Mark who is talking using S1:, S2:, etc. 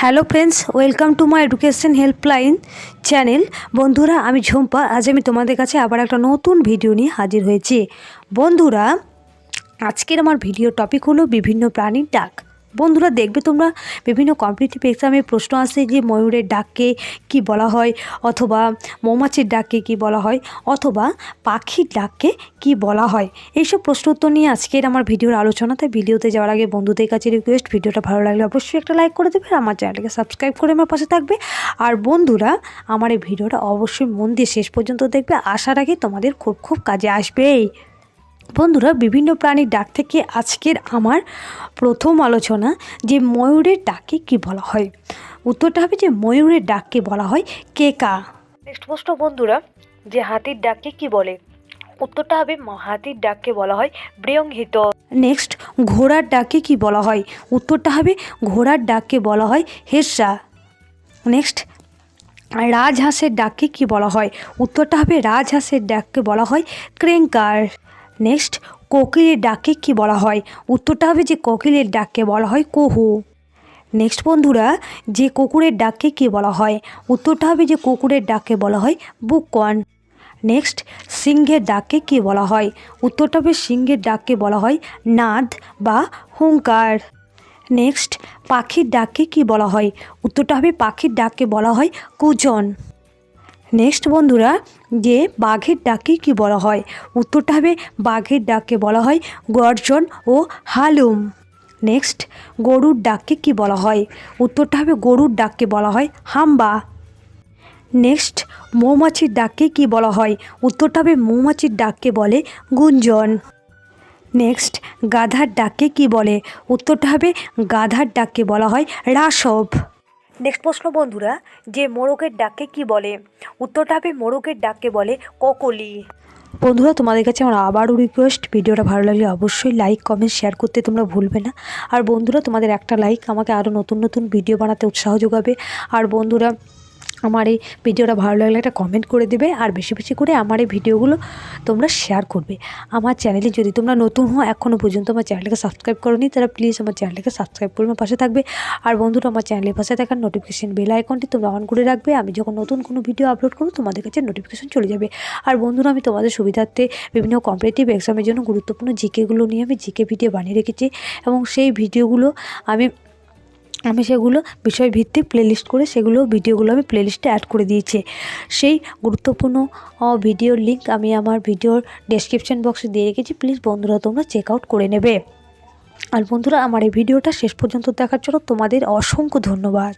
S1: Hello friends, welcome to my education helpline channel. বন্ধুরা, আমি ঝুম্পা। আজ আমি তোমাদের কাছে আবার একটা নতুন ভিডিও নিয়ে হাজির হয়েছি। বন্ধুরা, আজকের আমার ভিডিও টপিক হলো বিভিন্ন প্রাণীর ডাক। বন্ধুরা দেখবে তোমরা বিভিন্ন কম্পিটিটিভ এক্সামে প্রশ্ন আসে যে ময়ূরের ডাককে কি বলা হয়, অথবা মৌমাছির ডাককে কি বলা হয়, অথবা পাখির ডাককে কি বলা হয়। এইসব প্রশ্ন উত্তর নিয়ে আজকের আমার ভিডিওর আলোচনা। তাই ভিডিওতে যাওয়ার আগে বন্ধুদের কাছে রিকোয়েস্ট ভিডিওটা ভালো লাগলে অবশ্যই একটা লাইক করে দেবে আমার চ্যানেলকে সাবস্ক্রাইব করে আমার পাশে থাকবে। আর বন্ধুরা, আমার এই ভিডিওটা অবশ্যই মন দিয়ে শেষ পর্যন্ত দেখবে। আসার আগে তোমাদের খুব খুব কাজে আসবেই। বন্ধুরা বিভিন্ন প্রাণীর ডাক থেকে আজকের আমার প্রথম আলোচনা যে ময়ূরের ডাককে কি বলা হয়? উত্তরটা হবে যে ময়ূরের ডাককে বলা হয় কেকা। নেক্সট প্রশ্ন বন্ধুরা যে হাতির ডাককে কি বলে? উত্তরটা হবে হাতির ডাককে বলা হয় ব্রিয়ংহিত নেক্সট ঘোড়ার ডাককে কি বলা হয়? উত্তরটা হবে ঘোড়ার ডাককে বলা হয় হেসা নেক্সট রাজহাঁসের ডাককে কি বলা হয়? উত্তরটা হবে রাজহাঁসের ডাককে বলা হয় ক্রেঙ্কার। নেক্সট কোকিলের ডাককে কি বলা হয়? উত্তরটা হবে যে কোকিলের ডাককে বলা হয় কুহু। নেক্সট বন্ধুরা, যে কুকুরের ডাককে কি বলা হয়? উত্তরটা হবে যে কুকুরের ডাককে বলা হয় বুকন নেক্সট সিংহের ডাককে কি বলা হয়? উত্তরটা হবে সিংহের ডাককে বলা হয় নাদ বা হুঙ্কার। নেক্সট পাখির ডাককে কি বলা হয়? উত্তরটা হবে পাখির ডাককে বলা হয় কুজন। নেক্সট বন্ধুরা যে বাঘের ডাককে কি বলা হয়? উত্তরটা হবে বাঘের ডাককে বলা হয় গর্জন ও হালুম। নেক্সট গরুর ডাককে কি বলা হয়? উত্তরটা হবে গরুর ডাককে বলা হয় হাম্বা। নেক্সট মৌমাছির ডাককে কি বলা হয়? উত্তরটা হবে মৌমাছির ডাককে বলে গুঞ্জন। নেক্সট গাধার ডাককে কি বলে? উত্তরটা হবে গাধার ডাককে বলা হয় রাসব। নেক্সট প্রশ্ন, বন্ধুরা, যে মোরগের ডাককে কি বলে? উত্তরটা হবে মোরগের ডাককে বলে ককলি। বন্ধুরা, তোমাদের কাছে আমার আবারও রিকোয়েস্ট ভিডিওটা ভালো লাগলে অবশ্যই লাইক কমেন্ট শেয়ার করতে তোমরা ভুলবে না। আর বন্ধুরা, তোমাদের একটা লাইক আমাকে আরও নতুন নতুন ভিডিও বানাতে উৎসাহ যোগাবে। আর বন্ধুরা আমার এই ভিডিওটা ভালো লাগলে একটা কমেন্ট করে দেবে আর বেশি বেশি করে আমার এই ভিডিওগুলো তোমরা শেয়ার করবে। আমার চ্যানেলে যদি তোমরা নতুন হও এখনও পর্যন্ত আমার চ্যানেলকে সাবস্ক্রাইব করোনি তারা প্লিজ আমার চ্যানেলকে সাবস্ক্রাইব করে আমার পাশে থাকবে। আর বন্ধুরা, আমার চ্যানেলের পাশে থাকার নোটিফিকেশান বেল আইকনটি তোমরা অন করে রাখবে। আমি যখন নতুন কোনো ভিডিও আপলোড করব, তোমাদের কাছে নোটিফিকেশান চলে যাবে। আর বন্ধুরা, আমি তোমাদের সুবিধার্থে বিভিন্ন কম্পিটিটিভ এক্সামের জন্য গুরুত্বপূর্ণ জিকেগুলো নিয়ে আমি জিকে ভিডিও বানিয়ে রেখেছি এবং সেই ভিডিওগুলো আমি আমি সেগুলো বিষয়ভিত্তিক প্লেলিস্ট করে সেগুলো ভিডিওগুলো আমি প্লেলিস্টে অ্যাড করে দিয়েছি। সেই গুরুত্বপূর্ণ ভিডিওর লিঙ্ক আমি আমার ভিডিওর ডেসক্রিপশন বক্সে দিয়ে রেখেছি। প্লিজ বন্ধুরা, তোমরা চেক আউট করে নেবে। আর বন্ধুরা, আমার এই ভিডিওটা শেষ পর্যন্ত দেখার জন্য তোমাদের অসংখ্য ধন্যবাদ।